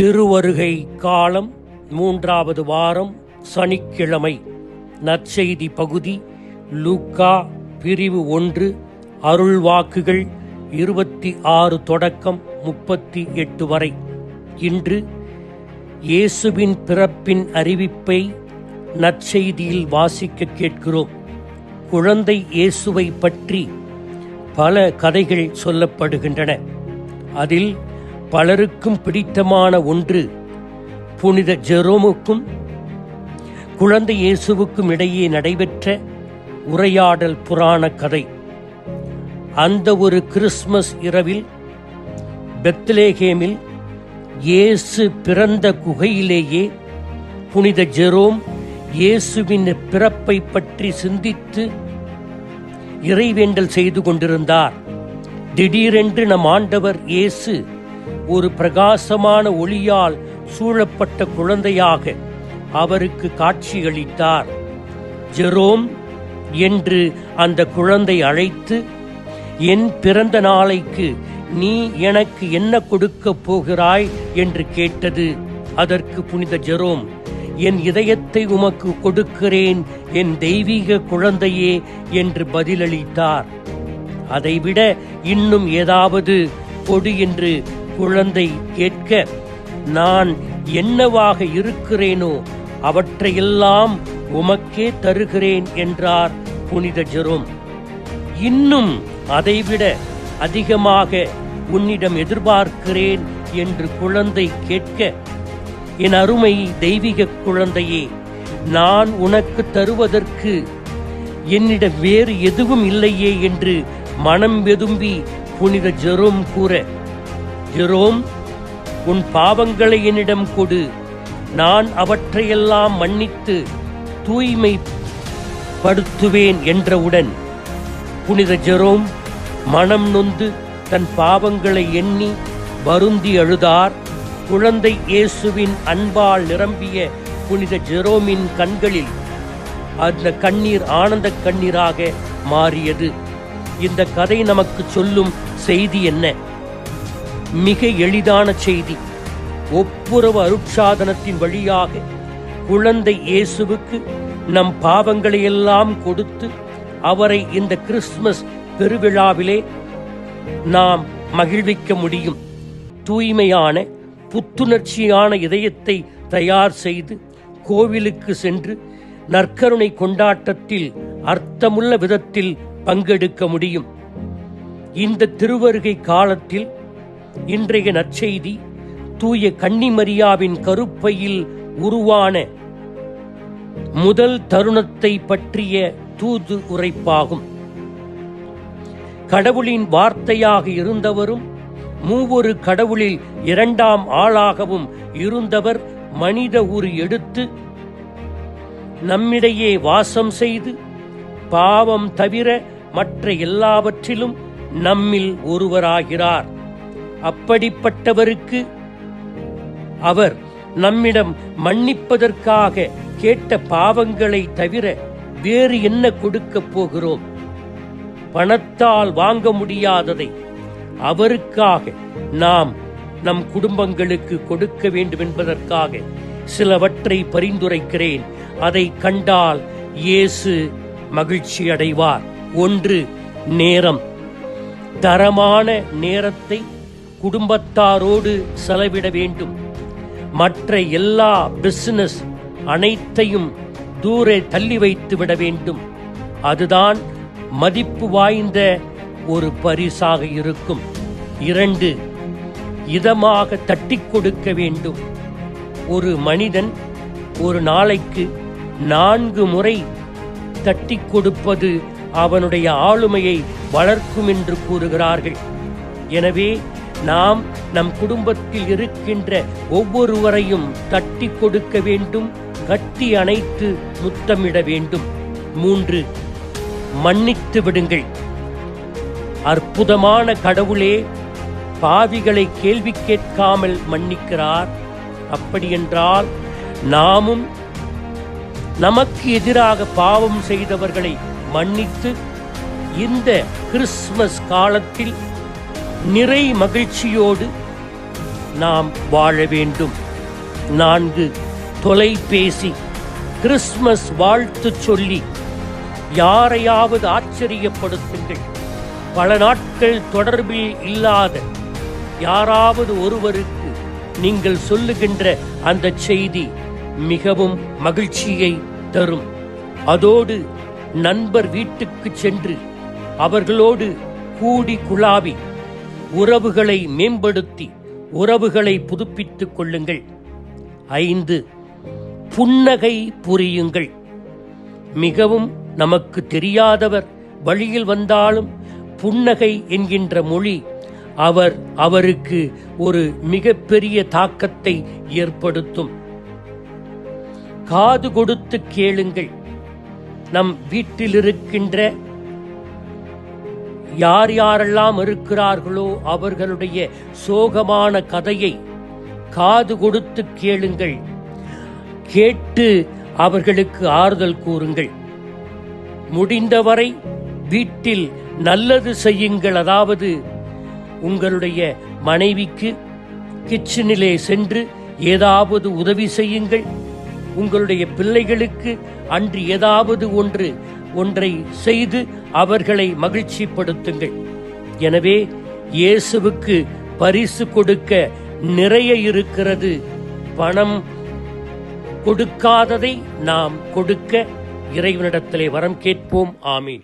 திருவருகை காலம் மூன்றாவது வாரம் சனிக்கிழமை. நற்செய்தி பகுதி லூக்கா பிரிவு ஒன்று அருள்வாக்குகள் இருபத்தி ஆறு தொடக்கம் முப்பத்தி எட்டு வரை. இன்று இயேசுவின் பிறப்பின் அறிவிப்பை நற்செய்தியில் வாசிக்க கேட்கிறோம். குழந்தை இயேசுவை பற்றி பல கதைகள் சொல்லப்படுகின்றன. அதில் பலருக்கும் பிடித்தமான ஒன்று புனித ஜெரோமுக்கும் குழந்தை இயேசுவுக்கும் இடையே நடைபெற்ற உரையாடல் புராண கதை. அந்த ஒரு கிறிஸ்மஸ் இரவில் பெத்லேஹேமில் இயேசு பிறந்த குகையிலேயே புனித ஜெரோம் இயேசுவின் பிறப்பை பற்றி சிந்தித்து இறைவேண்டல் செய்து கொண்டிருந்தார். திடீரென்று நம் ஆண்டவர் இயேசு ஒரு பிரகாசமான ஒளியால் சூழப்பட்ட குழந்தையாக அவருக்கு காட்சியளித்தார். ஜெரோம் என்று அந்த குழந்தை அழைத்து என் பிறந்த நாளைக்கு நீ எனக்கு என்ன கொடுக்கப் போகிறாய்? என்று கேட்டது. அதற்கு புனித ஜெரோம் என் இதயத்தை உமக்கு கொடுக்கிறேன் என் தெய்வீக குழந்தையே என்று பதிலளித்தார். அதைவிட இன்னும் ஏதாவது கொடு என்று குழந்தை கேட்க நான் என்னவாக இருக்கிறேனோ அவற்றையெல்லாம் உமக்கே தருகிறேன் என்றார் புனித ஜெரோம். இன்னும் அதைவிட அதிகமாக உன்னிடம் எதிர்பார்க்கிறேன் என்று குழந்தை கேட்க என் அருமை தெய்வீக குழந்தையே நான் உனக்கு தருவதற்கு என்னிடம் வேறு எதுவும் இல்லையே என்று மனம் வெதும்பி புனித ஜெரோம் கூற ஜெரோம் உன் பாவங்களை என்னிடம் கொடு. நான் அவற்றையெல்லாம் மன்னித்து தூய்மை படுத்துவேன் என்றவுடன் புனித ஜெரோம் மனம் நொந்து தன் பாவங்களை எண்ணி வருந்தி அழுதார். குழந்தை இயேசுவின் அன்பால் நிரம்பிய புனித ஜெரோமின் கண்களில் அந்த கண்ணீர் ஆனந்த கண்ணீராக மாறியது. இந்த கதை நமக்கு சொல்லும் செய்தி என்ன? மிக எளிதான செய்தி. ஒப்புரவு அருட்சாதனத்தின் வழியாக குழந்தை இயேசுவுக்கு நம் பாவங்களையெல்லாம் கொடுத்து அவரை இந்த கிறிஸ்துமஸ் பெருவிழாவிலே நாம் மகிழ்விக்க முடியும். தூய்மையான புத்துணர்ச்சியான இதயத்தை தயார் செய்து கோவிலுக்கு சென்று நற்கருணை கொண்டாட்டத்தில் அர்த்தமுள்ள விதத்தில் பங்கெடுக்க முடியும். இந்த திருவருகை காலத்தில் இன்றைய நற்செய்தி தூய கன்னிமரியாவின் கருப்பையில் உருவான முதல் தருணத்தை பற்றிய தூது உரைப்பாகும். கடவுளின் வார்த்தையாக இருந்தவரும் மூவொரு கடவுளில் இரண்டாம் ஆளாகவும் இருந்தவர் மனித உரு எடுத்து நம்மிடையே வாசம் செய்து பாவம் தவிர மற்ற எல்லாவற்றிலும் நம்மில் ஒருவராகிறார். அப்படிப்பட்டவருக்கு அவர் நம்மிடம் மன்னிப்பதற்காக கேட்ட பாவங்களை தவிர வேறு என்ன கொடுக்கப் போகிறோம்? பணத்தால் வாங்க முடியாததை அவருக்காக நாம் நம் குடும்பங்களுக்கு கொடுக்க வேண்டும் என்பதற்காக சிலவற்றை பரிந்துரைக்கிறேன். அதை கண்டால் இயேசு மகிழ்ச்சி அடைவார். ஒன்று நேரம். தரமான நேரத்தை குடும்பத்தாரோடு செலவிட வேண்டும். மற்ற எல்லா பிசினஸ் அனைத்தையும் தூரே தள்ளி வைத்து விட வேண்டும். அதுதான் மதிப்பு வாய்ந்த ஒரு பரிசாக இருக்கும். இரண்டு இதமாக தட்டி கொடுக்க வேண்டும். ஒரு மனிதன் ஒரு நாளைக்கு நான்கு முறை தட்டிக் கொடுப்பது அவனுடைய ஆளுமையை வளர்க்கும் என்று கூறுகிறார்கள். எனவே நாம் நம் குடும்பத்தில் இருக்கின்ற ஒவ்வொருவரையும் தட்டி கொடுக்க வேண்டும் கட்டி அணைத்து முத்தமிட வேண்டும். மூன்று மன்னித்து விடுங்கள். அற்புதமான கடவுளே பாவிகளை கேள்வி கேட்காமல் மன்னிக்கிறார். அப்படியென்றால் நாமும் நமக்கு எதிராக பாவம் செய்தவர்களை மன்னித்து இந்த கிறிஸ்துமஸ் காலத்தில் நிறை மகிழ்ச்சியோடு நாம் வாழ வேண்டும். நான்கு தொலைபேசி கிறிஸ்மஸ் வாழ்த்து சொல்லி யாரையாவது ஆச்சரியப்படுத்துங்கள். பல நாட்கள் தொடர்பில் இல்லாத யாராவது ஒருவருக்கு நீங்கள் சொல்லுகின்ற அந்த செய்தி மிகவும் மகிழ்ச்சியை தரும். அதோடு நண்பர் வீட்டுக்கு சென்று அவர்களோடு கூடி குழாவி உறவுகளை மேம்படுத்தி உறவுகளை புதுப்பித்துக் கொள்ளுங்கள். ஐந்து புன்னகை புரியுங்கள். மிகவும் நமக்கு தெரியாதவர் வழியில் வந்தாலும் புன்னகை என்கின்ற மொழி அவர் அவருக்கு ஒரு மிகப்பெரிய தாக்கத்தை ஏற்படுத்தும். காது கொடுத்து கேளுங்கள். நம் வீட்டில் இருக்கின்ற யார் யாரெல்லாம் இருக்கிறார்களோ அவர்களுடைய சோகமான கதையை காது கொடுத்து கேளுங்கள். கேட்டு அவர்களுக்கு ஆறுதல் கூறுங்கள். முடிந்தவரை வீட்டில் நல்லது செய்யுங்கள். அதாவது உங்களுடைய மனைவிக்கு கிச்சனிலே சென்று ஏதாவது உதவி செய்யுங்கள். உங்களுடைய பிள்ளைகளுக்கு அன்று ஏதாவது ஒன்று ஒன்றை செய்து அவர்களை மகிழ்ச்சிப்படுத்துங்கள். எனவே இயேசுவுக்கு பரிசு கொடுக்க நிறைய இருக்கிறது. பணம் கொடுக்காததை நாம் கொடுக்க இறைவனிடத்திலே வரம் கேட்போம். ஆமீன்.